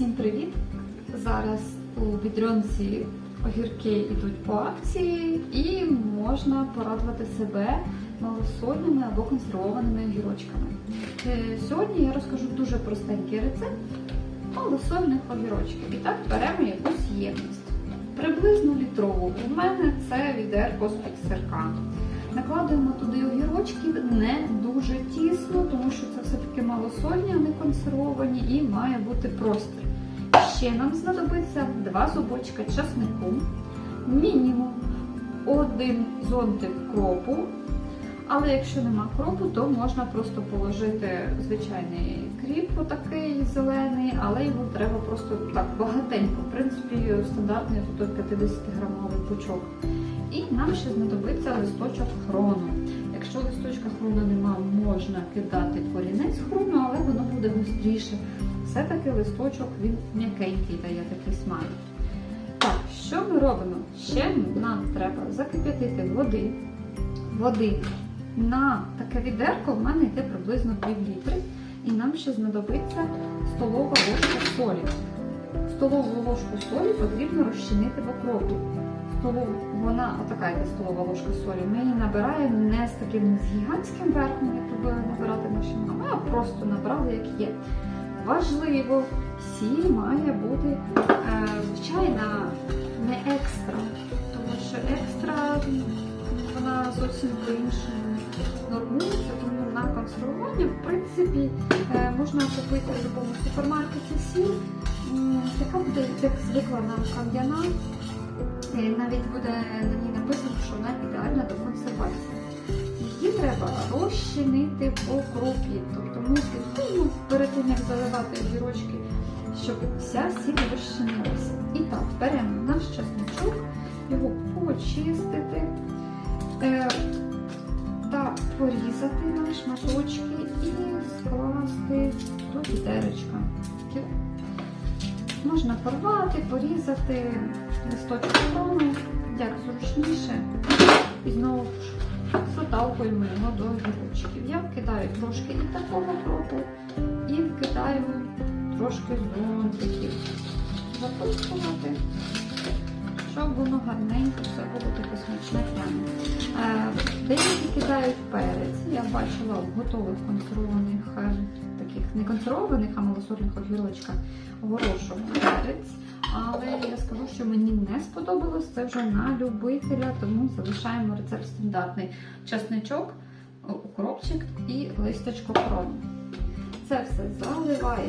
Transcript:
Всім привіт! Зараз у відрьонці огірки йдуть по акції і можна порадувати себе малосольними або консервованими огірочками. Е, Сьогодні я розкажу дуже простенький рецепт малосольних огірочків. І так беремо якусь ємність. Приблизно літрову. У мене це відерко з-під сирка. Накладуємо туди огірочки не дуже тісно, тому що це все-таки малосольні, а не консервовані, і має бути простір. Ще нам знадобиться два зубочка часнику, мінімум один зонтик кропу. Але якщо нема кропу, то можна просто положити звичайний кріп, отакий зелений, але його треба просто так багатенько. В принципі, стандартний тут 50-грамовий пучок. І нам ще знадобиться листочок хрону. Якщо листочка хрону нема, можна кидати корінець хрону, але воно буде густріше. Все-таки листочок він м'якенький дає такий смак. Так, що ми робимо? Ще нам треба закип'ятити води. Води на таке відерко в мене йде приблизно пів літри. І нам ще знадобиться столова ложка солі. Столову ложку солі потрібно розчинити в окропі. Вона отака йде столова ложка солі. Ми її набираємо не з таким з гігантським верхом, як ви набирати наші мами, а просто набрали, як є. Важливо, сіль має бути е, звичайна, не екстра, тому що екстра вона зовсім по-іншому нормується, тому на консервування, в принципі, е, можна купити в будь-якому супермаркеті сіль, яка буде як звикла нам кам'яна. Е, Навіть буде на ній написано, що вона ідеальна до консервації. Її треба розчинити по кропі. Тобто ми слідкуємо перед тим, як заливати огірочки, щоб вся сіль розчинилася. І так, беремо наш чесничок, його почистити е, та порізати на шматочки і скласти до відеречка. Можна порвати, порізати листочок хрону, як зручніше. І знову ж заталкуємо його до огірочків. Я вкидаю трошки і такого кропу, і вкидаю трошки зонтиків. Запускувати, щоб воно гарненько все було таке смачне прямо. Е, Деякі кидають перець. Я бачила в готових консервованих е, не консервованих, а малосольних огірочка горошок перець. Але я скажу, що мені не сподобалось. Це вже на любителя, тому залишаємо рецепт стандартний. Чесничок, укропчик і листочко крону. Це все заливає.